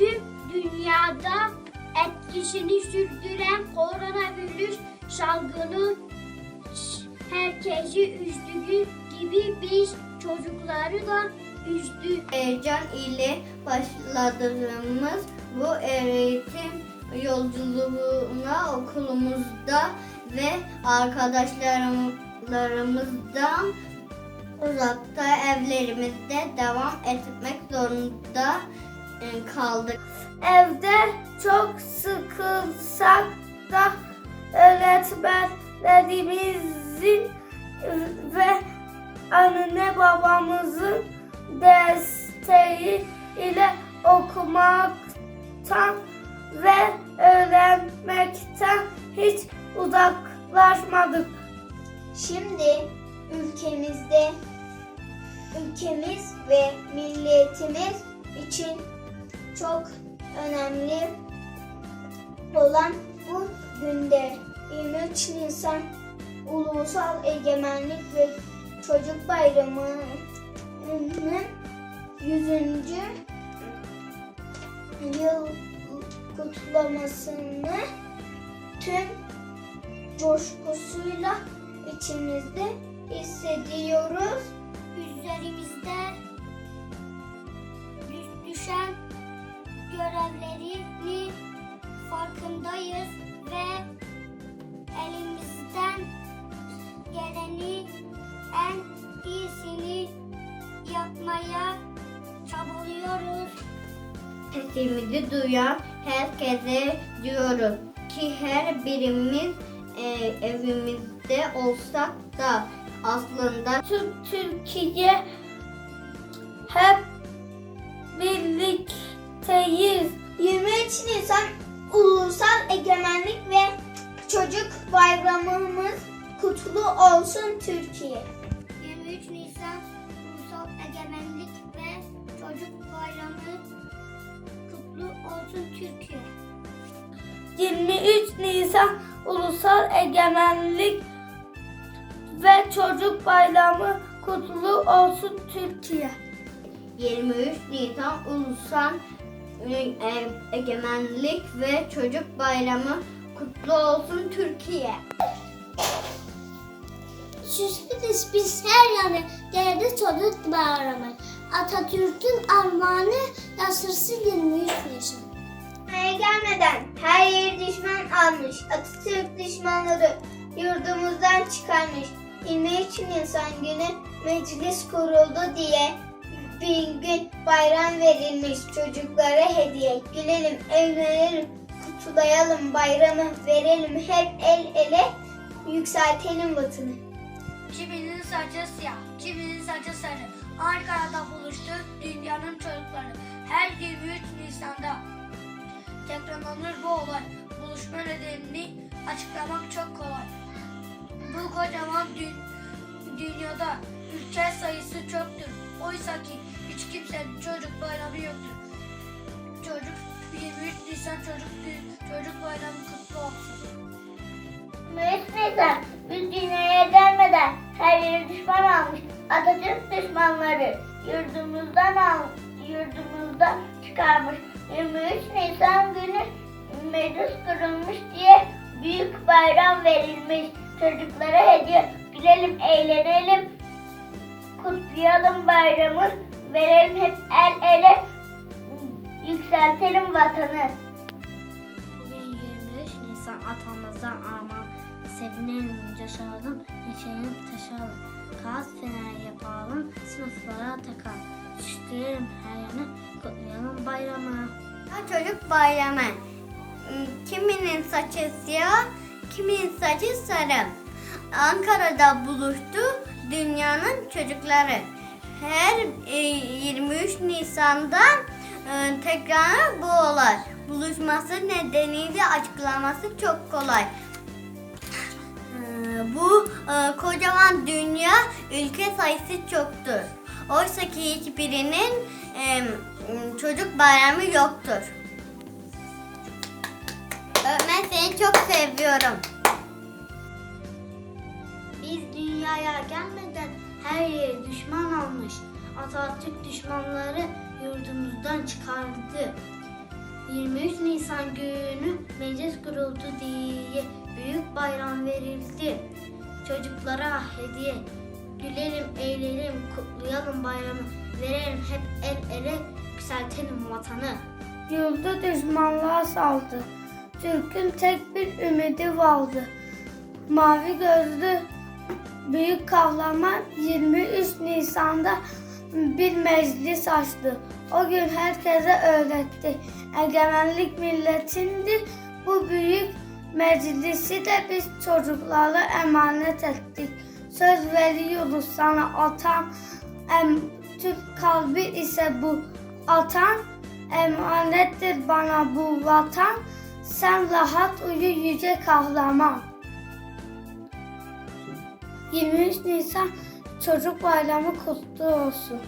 tüm dünyada etkisini sürdüren koronavirüs salgını herkesi üzdüğü gibi biz çocukları da üzdü. Heyecan ile başladığımız bu eğitim yolculuğuna okulumuzda ve arkadaşlarımızdan uzakta evlerimizde devam etmek zorunda kaldık. Evde çok sıkılsak da öğretmenlerimizin ve anne babamızın desteği ile okumaktan ve öğrenmekten hiç uzaklaşmadık. Şimdi ülkemizde ülkemiz ve milletimiz için çok önemli olan bu günde 23 Nisan Ulusal Egemenlik ve Çocuk Bayramı'nın 100. yıl kutlamasını tüm coşkusuyla içimizde hissediyoruz. Üzerimizde görevlerini farkındayız ve elimizden geleni en iyisini yapmaya çabalıyoruz. Sesimizi duyan herkese diyorum ki her birimiz e, evimizde olsak da aslında Tüm Türkiye hep birlikteyiz. 23 Nisan Ulusal Egemenlik ve Çocuk Bayramımız kutlu olsun Türkiye. 23 Nisan Ulusal Egemenlik ve Çocuk Bayramı kutlu olsun Türkiye. 23 Nisan Ulusal Egemenlik ve Çocuk Bayramı kutlu olsun Türkiye. 23 Nisan Ulusal Egemenlik ve Çocuk Bayramı kutlu olsun Türkiye. Süslü biz her yanı değerli çocuk bayramı. Atatürk'ün armağanı yasırsı 23 Nisan. Dünyaya gelmeden her yeri düşman almış. Atatürk düşmanları yurdumuzdan çıkarmış. 23 Nisan günü meclis kuruldu diye bir gün bayram verilmiş çocuklara hediye. Gülelim, eğlenelim, kutlayalım bayramı, verelim hep el ele, yükseltelim vatanı. Kiminin saçı siyah, kiminin saçı sarı. Ankara'da buluştu dünyanın çocukları. Her 23 Nisan'da tekrarlanır bu olay. Buluşma nedenini açıklamak çok kolay. Bu kocaman dü- dünyada ülke sayısı çoktur. Oysa ki hiç kimsenin çocuk bayramı yoktur. Çocuk 23 Nisan çocuk Gü- çocuk bayramı kutlu olsun. 23 Nisan biz dünyaya gelmeden her yeri düşman almış. Atatürk düşmanları yurdumuzdan al, yurdumuzdan çıkarmış. 23 Nisan günü meclis kurulmuş diye büyük bayram verilmiş. Çocuklara hediye gülelim, eğlenelim, kutlayalım bayramı, verelim hep el ele, yükseltelim vatanı. Bugün 23 Nisan atamızdan armağan. Sevinelim, coşalım, neşelenip taşalım. Kağıt fener yapalım, sınıflara takalım. Süsleyelim her yanı, kutlayalım bayramı. Çocuk Bayramı. Kiminin saçı siyah, kiminin saçı sarı. Ankara'da buluştu dünyanın çocukları. Her e, 23 Nisan'da e, tekrar bu olay. Buluşması nedeniyle açıklaması çok kolay. E, Bu e, kocaman dünya ülke sayısı çoktur. Oysa ki hiçbirinin e, çocuk bayramı yoktur. Öğretmen seni çok seviyorum. Gelmeden her yeri düşman almış. Atatürk düşmanları yurdumuzdan çıkardı. 23 Nisan günü meclis kuruldu diye büyük bayram verildi. Çocuklara hediye, gülelim, eğlenelim, kutlayalım bayramı, verelim hep el ele, yükseltelim vatanı. Yurdu düşmanlığa saldı. Türk'ün tek bir ümidi vardı. Mavi gözlü büyük kahraman 23 Nisan'da bir meclis açtı. O gün herkese öğretti. Egemenlik milletindi. Bu büyük meclisi de biz çocuklara emanet ettik. Söz veriyoruz sana atan. Em, Türk kalbi ise bu atan. Emanettir bana bu vatan. Sen rahat uyu yüce kahraman. 23 Nisan Çocuk Bayramı kutlu olsun.